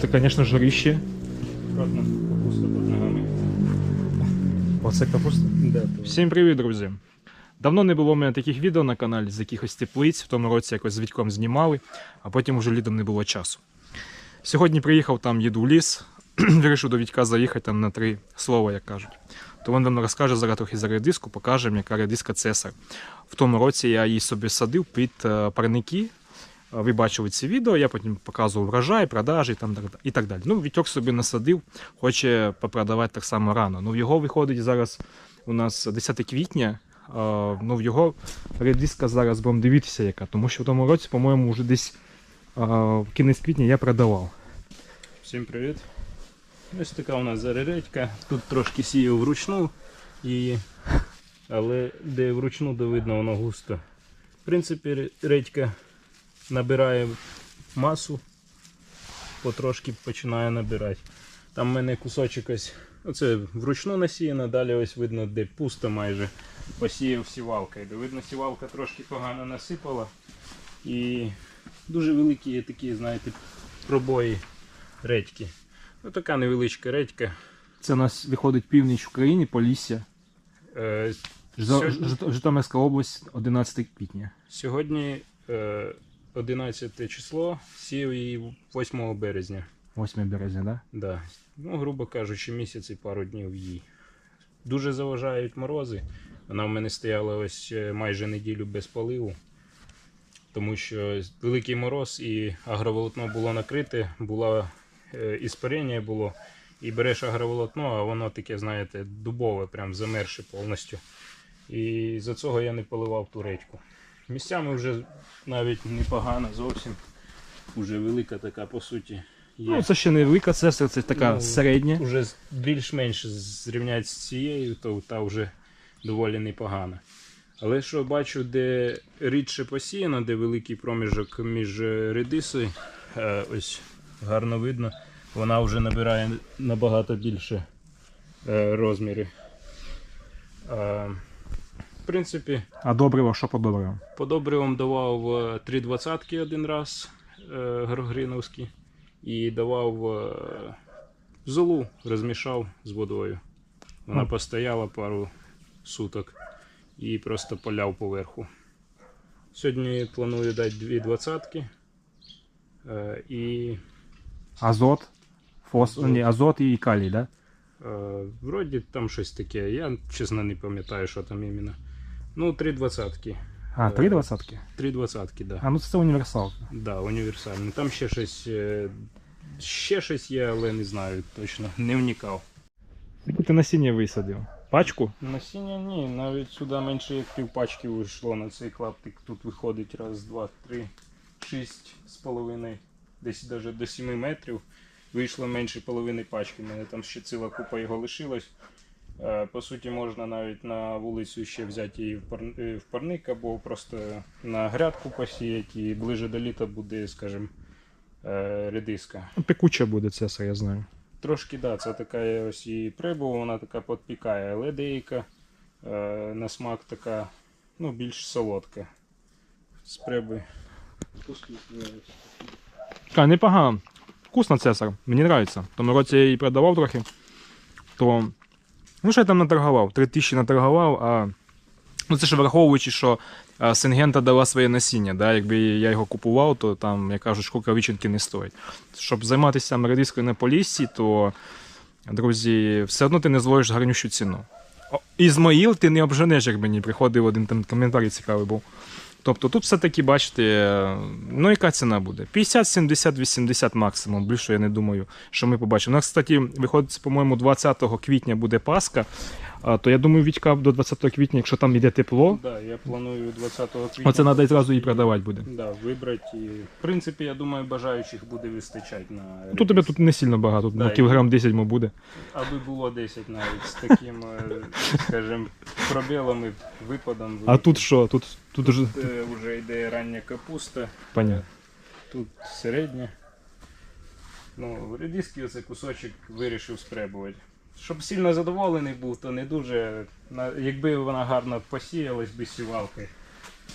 Тут, звісно, жарище. Аккуратно, капуста під ногами. Оце капуста. Да. Всім привіт, друзі! Давно не було в мене таких відео на каналі з якихось теплиць. В тому році якось з Вітьком знімали, а потім уже літом не було часу. Сьогодні приїхав там, їду в ліс, вирішив до Вітька заїхати там на три слова, як кажуть. То він нам розкаже зараз трохи за редиску, покаже, яка редиска Цесар. В тому році я її собі садив під е, парники. Ви бачили ці відео, я потім показував врожай, продажі там, і так далі. Ну, Вітьок собі насадив, хоче попродавати так само рано. Ну, в його виходить зараз у нас 10 квітня. Ну, в його редиска зараз будемо дивитися, яка. Тому що в тому році, по-моєму, вже десь в кінець квітня я продавав. Всім привіт. Ось така у нас зарередька. Тут трошки сіяв вручну її, але де вручну, де видно, воно густо. В принципі, редька набирає масу, потрошки починає набирати. Там в мене кусочок ось, оце вручну насіяно, далі ось видно, де пусто майже. Посіяв сівалкою. Де видно, сівалка трошки погано насипала. І дуже великі є такі, знаєте, пробої редьки. Ну, така невеличка редька. Це у нас виходить північ України, Полісся, Е, Житомирська область, 11 квітня. Сьогодні е, 11 число, сів її 8 березня. 8 березня, да? Да. Ну, грубо кажучи, місяць і пару днів їй. Дуже заважають морози. Вона в мене стояла ось е, майже неділю без поливу. Тому що великий мороз і агроволокно було накрите, було е, іспарення було. І береш агроволокно, а воно таке, знаєте, дубове, прям замерше повністю. І за цього я не поливав ту редьку. Місцями вже навіть непогано зовсім. Уже велика така, по суті, є. Ну, це ще не велика цесар, це така Ну, середня. Уже більш-менш зрівняти з цією, то та вже доволі непогана. Але що бачу, де рідше посіяно, де великий проміжок між редисою, е, ось гарно видно, вона вже набирає набагато більше е, розміри. Е, В принципі, А добриво, що по добриву? по добривам давав е, три двадцятки один раз е, Грогриновські і давав е, золу, розмішав з водою. Вона Мгм. постояла пару суток і просто поляв поверху. Сьогодні планую дати дві двадцятки е, і Азот, фос... Азот. Ні, азот і калій, да? е, вроді там щось таке. Я чесно не пам'ятаю, що там іменно. Ну, три двадцятки. А, три двадцятки? Три двадцятки, так. Да. А, ну це універсал. Да, універсальний. Там ще щось, е, ще щось є, але не знаю точно. Не вникав. Яку ти насіння висадив? Пачку? Насіння ні, навіть сюди менше як півпачки вийшло на цей клаптик. Тут виходить раз, два, три, шість з половиною, десь навіть до 7 метрів. Вийшло менше половини пачки. У мене там ще ціла купа його лишилась. Е, По суті, можна навіть на вулицю ще взяти її в е, в парник або просто на грядку посіяти і ближе до літа буде, скажімо, е, редиска. Пекуча буде цесар, я знаю. Трошки, да, це така ось і прибула, вона така підпікає, але деяка на смак така, ну, більш солодка. З приби. А, непогано. Вкусно цесар, мені подобається. Тому році я її продавав трохи. То. Ну, що я там наторгував? Три тисячі наторгував, а. Ну, це ж враховуючи, що Сингента дала своє насіння. Да? Якби я його купував, то там, як кажуть, шкурка вичинки не стоїть. Щоб займатися редискою на поліссі, то, друзі, все одно ти не зловиш гарнющу ціну. Ізмаїл ти не обженеш, як мені приходив один там коментар цікавий був. Тобто тут все-таки, бачите, ну яка ціна буде? 50, 70, 80 максимум. Більше я не думаю, що ми побачимо. У нас, кстати, виходить, по-моєму, 20 квітня буде Пасха. А, то я думаю, Вітька до 20 квітня, якщо там йде тепло, Да, я планую 20 квітня. оце треба одразу і продавати буде. Да, вибрати. І, в принципі, я думаю, бажаючих буде вистачати на Тут тебе тут не сильно багато, Да, на і- кілограм 10 мо буде. Аби було 10 навіть з таким, е, скажімо, пробілами, випадом. А тут що? Тут, тут уже Тут е, вже йде рання капуста. понятно. Тут середня. Ну, редиски оцей кусочок вирішив спребувати. Щоб сильно задоволений був, то не дуже. Якби вона гарно посіялась би сівалкою.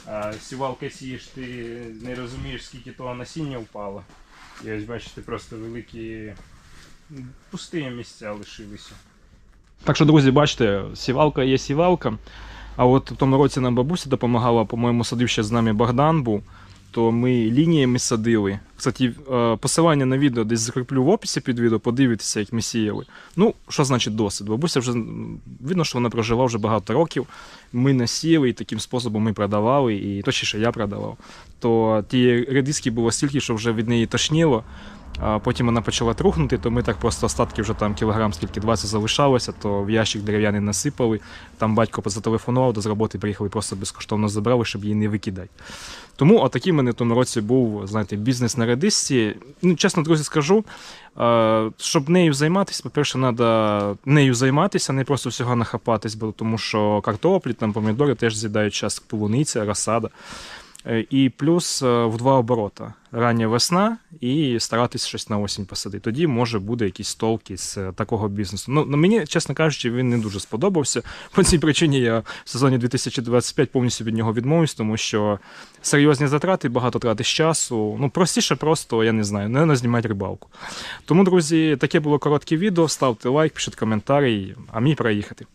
А сівалка сієш, ти не розумієш, скільки того насіння впало. І ось бачите, просто великі пусті місця лишилися. Так що, друзі, бачите, сівалка є сівалка. А от в тому році нам бабуся допомагала, по-моєму, садив ще з нами Богдан був. То ми лініями садили. Кстати, е, посилання на відео десь закріплю в описі під відео, подивитися, як ми сіяли. Ну, що значить досвід? Бабуся вже видно, що вона прожила вже багато років. Ми насіяли і таким способом ми продавали, і точніше я продавав. То ті редиски було стільки, що вже від неї тошніло. Потім вона почала трухнути, то ми так просто остатки вже там кілограм, скільки 20 залишалося, то в ящик дерев'яний насипали. Там батько зателефонував, до з роботи приїхали, просто безкоштовно забрали, щоб її не викидати. Тому отакий в мене в тому році був, знаєте, бізнес на редисці. Ну, чесно, друзі, скажу, е, щоб нею займатися, по-перше, треба нею займатися, не просто всього нахапатись, бо тому що картоплі, там помідори теж з'їдають час полуниця, розсада. Е, І плюс е, в два оборота. Рання весна і старатись щось на осінь посадити. Тоді може буде якісь толки з е, такого бізнесу. Ну, мені, чесно кажучи, він не дуже сподобався. По цій причині я в сезоні 2025 повністю від нього відмовився, тому що серйозні затрати, багато тратиш часу. Ну, простіше просто, я не знаю, не знімати рибалку. Тому, друзі, таке було коротке відео. Ставте лайк, пишіть коментарі, а мені проїхати.